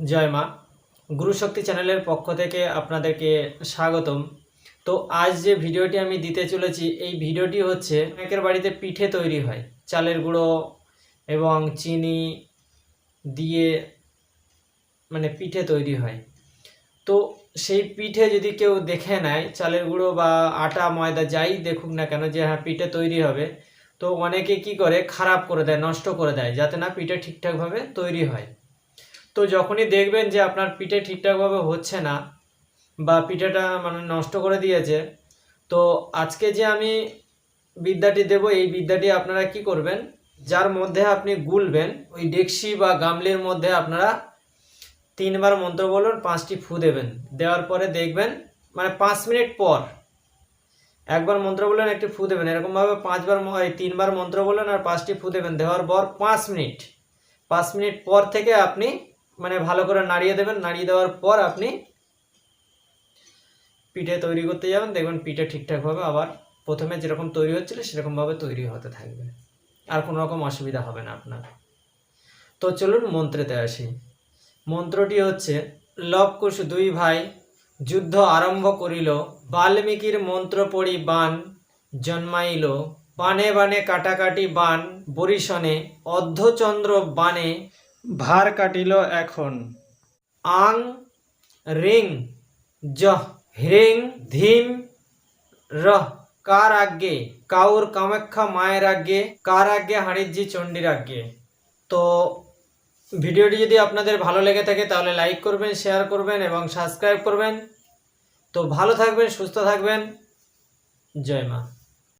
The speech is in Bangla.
জয় মা। গুরুশক্তি চ্যানেলের পক্ষ থেকে আপনাদেরকে স্বাগতম। তো আজ যে ভিডিওটি আমি দিতে চলেছি, এই ভিডিওটি হচ্ছে অনেকের বাড়িতে পিঠে তৈরি হয়। চালের গুঁড়ো এবং চিনি দিয়ে মানে পিঠে তৈরি হয়। তো সেই পিঠে যদি কেউ দেখে নেয়, চালের গুঁড়ো বা আটা, ময়দা যাই দেখুক না কেন যে হ্যাঁ পিঠে তৈরি হবে, তো অনেকে কি করে, খারাপ করে দেয়, নষ্ট করে দেয়, যাতে না পিঠে ঠিকঠাকভাবে তৈরি হয়। তো যখনই দেখবেন যে আপনার পিঠে ঠিকঠাকভাবে হচ্ছে না বা পিঠেটা মানে নষ্ট করে দিয়েছে, তো আজকে যে আমি বিদ্যাটি দেব, এই বিদ্যাটি আপনারা কি করবেন? যার মধ্যে আপনি গুলবেন, ওই ডেকসি বা গামলির মধ্যে আপনারা তিনবার মন্ত্র বলুন, পাঁচটি ফু দেবেন। দেওয়ার পরে দেখবেন মানে পাঁচ মিনিট পর একবার মন্ত্র বললেন একটি ফু দেবেন। এরকমভাবে পাঁচবার তিনবার মন্ত্র বললেন আর পাঁচটি ফু দেবেন। দেওয়ার পর পাঁচ মিনিট পাঁচ মিনিট পর থেকে আপনি মানে ভালো করে নাড়িয়ে দেবেন। নাড়িয়ে দেওয়ার পর আপনি পিঠে তৈরি করতে যাবেন। দেখবেন পিঠে ঠিকঠাকভাবে আবার প্রথমে যেরকম তৈরি হচ্ছিল, সেরকমভাবে তৈরি হতে থাকবে। আর কোনো রকম অসুবিধা হবে না আপনার। তো চলুন মন্ত্রেতে আসি। মন্ত্রটি হচ্ছে, লবকুশ দুই ভাই যুদ্ধ আরম্ভ করিল, বাল্মীকির মন্ত্র পড়ি বান জন্মাইল। বানে বানে কাটাকাটি বান বরিশনে অর্ধচন্দ্র বানে ভার কাটিল এখন। আং, রিং জহ হ্রিং ধিম, রহ, কার আজ্ঞে? কাউর কামাখ্যা মায়ের আজ্ঞে? কার আজ্ঞে? হাড়িজি চণ্ডীর আজ্ঞে। তো ভিডিওটি যদি আপনাদের ভালো লেগে থাকে, তাহলে লাইক করবেন, শেয়ার করবেন এবং সাবস্ক্রাইব করবেন। তো ভালো থাকবেন, সুস্থ থাকবেন। জয় মা।